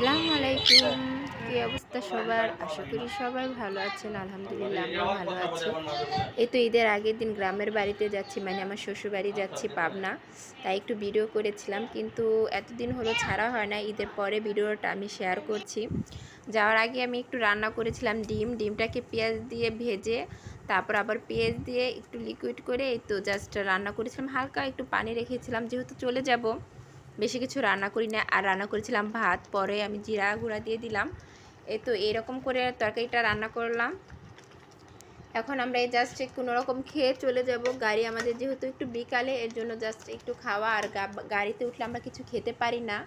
আসসালামু আলাইকুম কি অবস্থা সবার? আশা করি সবাই ভালো আছেন, আলহামদুলিল্লাহ আমরা ভালো আছি। এই তো ঈদের আগের দিন গ্রামের বাড়িতে যাচ্ছি মানে আমার শ্বশুর বাড়ি যাচ্ছি পাবনা। তাই একটু ভিডিও করেছিলাম, কিন্তু এতদিন হলো ছাড়া হয় না, ঈদের পরে ভিডিওটা আমি শেয়ার করছি। যাওয়ার আগে আমি একটু রান্না করেছিলাম ডিম, ডিমটাকে পেঁয়াজ দিয়ে ভেজে, তারপর আবার পেঁয়াজ দিয়ে একটু লিকুইড করে এই তো জাস্ট রান্না করেছিলাম। হালকা একটু পানি রেখেছিলাম, যেহেতু চলে যাব। বেশি কিছু রান্না করি না। আর রান্না করেছিলাম ভাত, পরে আমি জিরা গুঁড়া দিয়ে দিলাম। এই তো এরকম করে তরকারিটা রান্না করলাম। এখন আমরা এই জাস্ট কোনো রকম খেয়ে চলে যাব। গাড়ি আমাদের যেহেতু একটু বিকালে, এর জন্য জাস্ট একটু খাওয়া আর গাড়িতে উঠলে আমরা কিছু খেতে পারি না।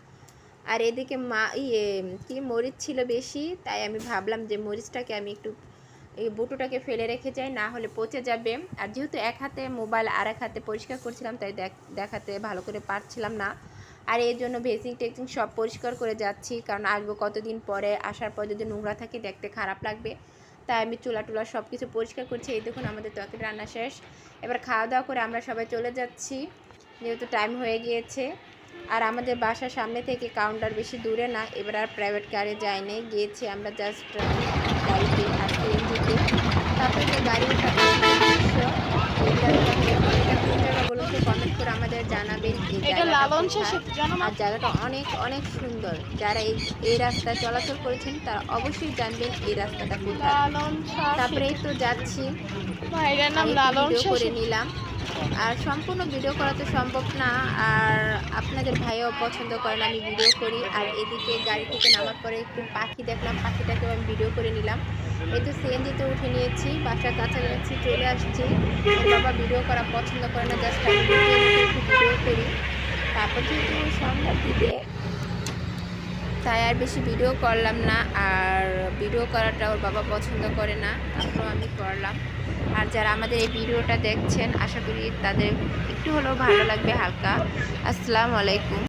আর এদিকে মা ইয়ে কি মরিচ ছিল বেশি, তাই আমি ভাবলাম যে মরিচটাকে আমি একটু, এই বুটোটাকে ফেলে রেখে যাই, না হলে পচে যাবে। আর যেহেতু এক হাতে মোবাইল আর এক হাতে পরিষ্কার করছিলাম, তাই দেখ- দেখাতে ভালো করে পারছিলাম না। আর এর জন্য ভেসিং টেক্সিং সব পরিষ্কার করে যাচ্ছি, কারণ আসব কতদিন পরে, আসার পর যদি নোংরা থাকে দেখতে খারাপ লাগবে। তাই আমি চুলা টুলা সব কিছু পরিষ্কার করছি। এই দেখুন আমাদের তরকারি রান্না শেষ। এবার খাওয়া দাওয়া করে আমরা সবাই চলে যাচ্ছি। যেহেতু টাইম হয়ে গিয়েছে। আর আমাদের বাসার সামনে থেকে কাউন্টার বেশি দূরে না, এবার আর প্রাইভেট কারে যাইনি গিয়েছি আমরা জাস্ট গাড়িতে আর সিএনজিতে তারপরে গাড়ি ওঠা দৃশ্য, এই জায়গাটা এটা কোন জায়গা বলুন তো কমেন্ট করে আমাদের জানাবেন আর জায়গাটা অনেক অনেক সুন্দর। যারা এই এই রাস্তায় চলাচল করেছেন তারা অবশ্যই জানবেন এই রাস্তাটা কোথায়। তারপরে তো যাচ্ছি। ভিডিও করে নিলাম। আর সম্পূর্ণ ভিডিও করা তো সম্ভব না। আর আপনাদের ভাইও পছন্দ করেন আমি ভিডিও করি। আর এদিকে গাড়ি থেকে নামার পরে একটু পাখি দেখলাম। পাখিটাকেও আমি ভিডিও করে নিলাম। এই তো সিএনজিতে উঠে নিয়েছি বাসার কাছাকাছি চলে আসছি। বাবা ভিডিও করা পছন্দ করে না জাস্ট আমি ভিডিও করি। তারপর যেহেতু সন্ধ্যার দিকে তাই আর বেশি ভিডিও করলাম না, আর ভিডিও করাটা ওর বাবা পছন্দ করে না তারপর আমি করলাম। আর যারা আমাদের এই ভিডিওটা দেখছেন, আশা করি তাদের একটু হলেও ভালো লাগবে হালকা। আসসালামু আলাইকুম।